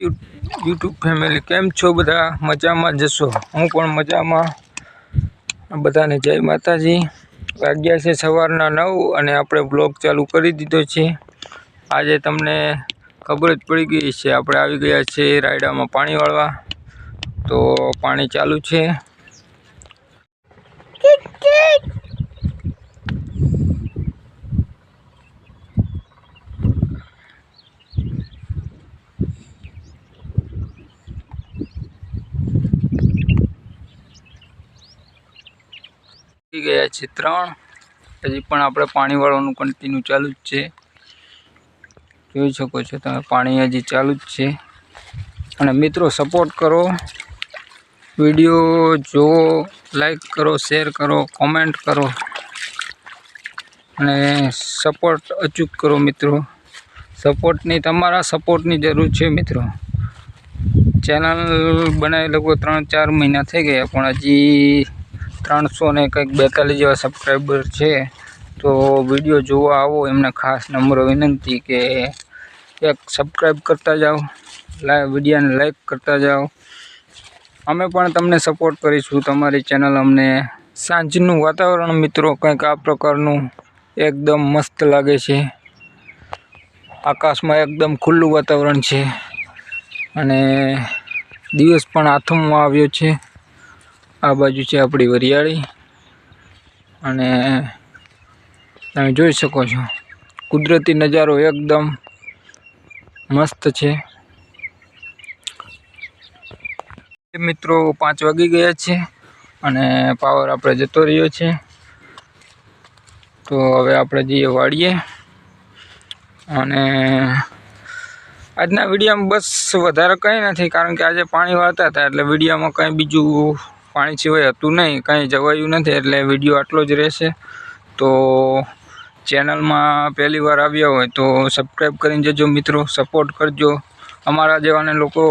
YouTube family કેમ છો બધા? મજામાં જશો હું પણ મજામાં. બધાને જય માતાજી. વાગ્યા છે સવારના નવ અને આપણે બ્લોગ ચાલુ કરી દીધો છે. આજે તમને ખબર જ પડી ગઈ છે, આપણે આવી ગયા છે રાયડામાં પાણી વાળવા. તો પાણી ચાલુ છે થઈ ગયા છે ત્રણ. હજી પણ આપણે પાણી વાળવાનું કન્ટિન્યુ ચાલુ જ છે. જોઈ શકો છો તમે, પાણી હજી ચાલુ જ છે. અને મિત્રો સપોર્ટ કરો. વીડિયો જુઓ લાઈક કરો શેર કરો કોમેન્ટ કરો. અને સપોર્ટ અચૂક કરો મિત્રો. સપોર્ટની તમારા સપોર્ટની જરૂર છે મિત્રો. ચેનલ બનાવી લગભગ ત્રણ ચાર મહિના થઈ ગયા, પણ હજી ત્રણસો ને કંઈક બેતાલીસ જેવા સબસ્ક્રાઈબર છે, તો વીડિયો જોવા આવો. એમને ખાસ નમ્ર વિનંતી કે એક સબસ્ક્રાઈબ કરતા જાઓ લાઈવ વિડીયોને લાઈક કરતા જાઓ. અમે પણ તમને સપોર્ટ કરીશું. તમારી ચેનલ અમને સાંજનું વાતાવરણ મિત્રો કંઈક આ પ્રકારનું એકદમ મસ્ત લાગે છે. આકાશમાં એકદમ ખુલ્લું વાતાવરણ છે. અને દિવસ પણ આથમમાં આવ્યો છે. આ બાજુ છે આપણી વરિયાળી. અને તમે જોઈ શકો છો, કુદરતી નજારો એકદમ મસ્ત છે. મિત્રો પાંચ વાગી ગયા છે અને પાવર આપણે જતો રહ્યો છે. તો હવે આપણે જઈએ વાળીએ અને આજના વિડીયોમાં બસ વધારે કંઈ નથી, કારણ કે આજે પાણી વાળતા હતા, એટલે વિડીયોમાં કંઈ બીજું પાણી સિવાય હતું નહીં, કંઈ જવાયું નથી, એટલે વીડિયો આટલો જ રહેશે. તો ચેનલમાં પહેલી વાર આવ્યા હોય તો સબસ્ક્રાઈબ કરીને જજો મિત્રો સપોર્ટ કરજો. અમારા જેવાને લોકો,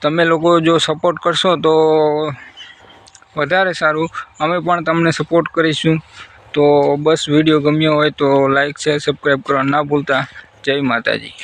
તમે લોકો જો સપોર્ટ કરશો તો વધારે સારું. અમે પણ તમને સપોર્ટ કરીશું. તો બસ વીડિયો ગમ્યો હોય તો લાઈક શેર સબસ્ક્રાઈબ કરવા ના ભૂલતા. જય માતાજી.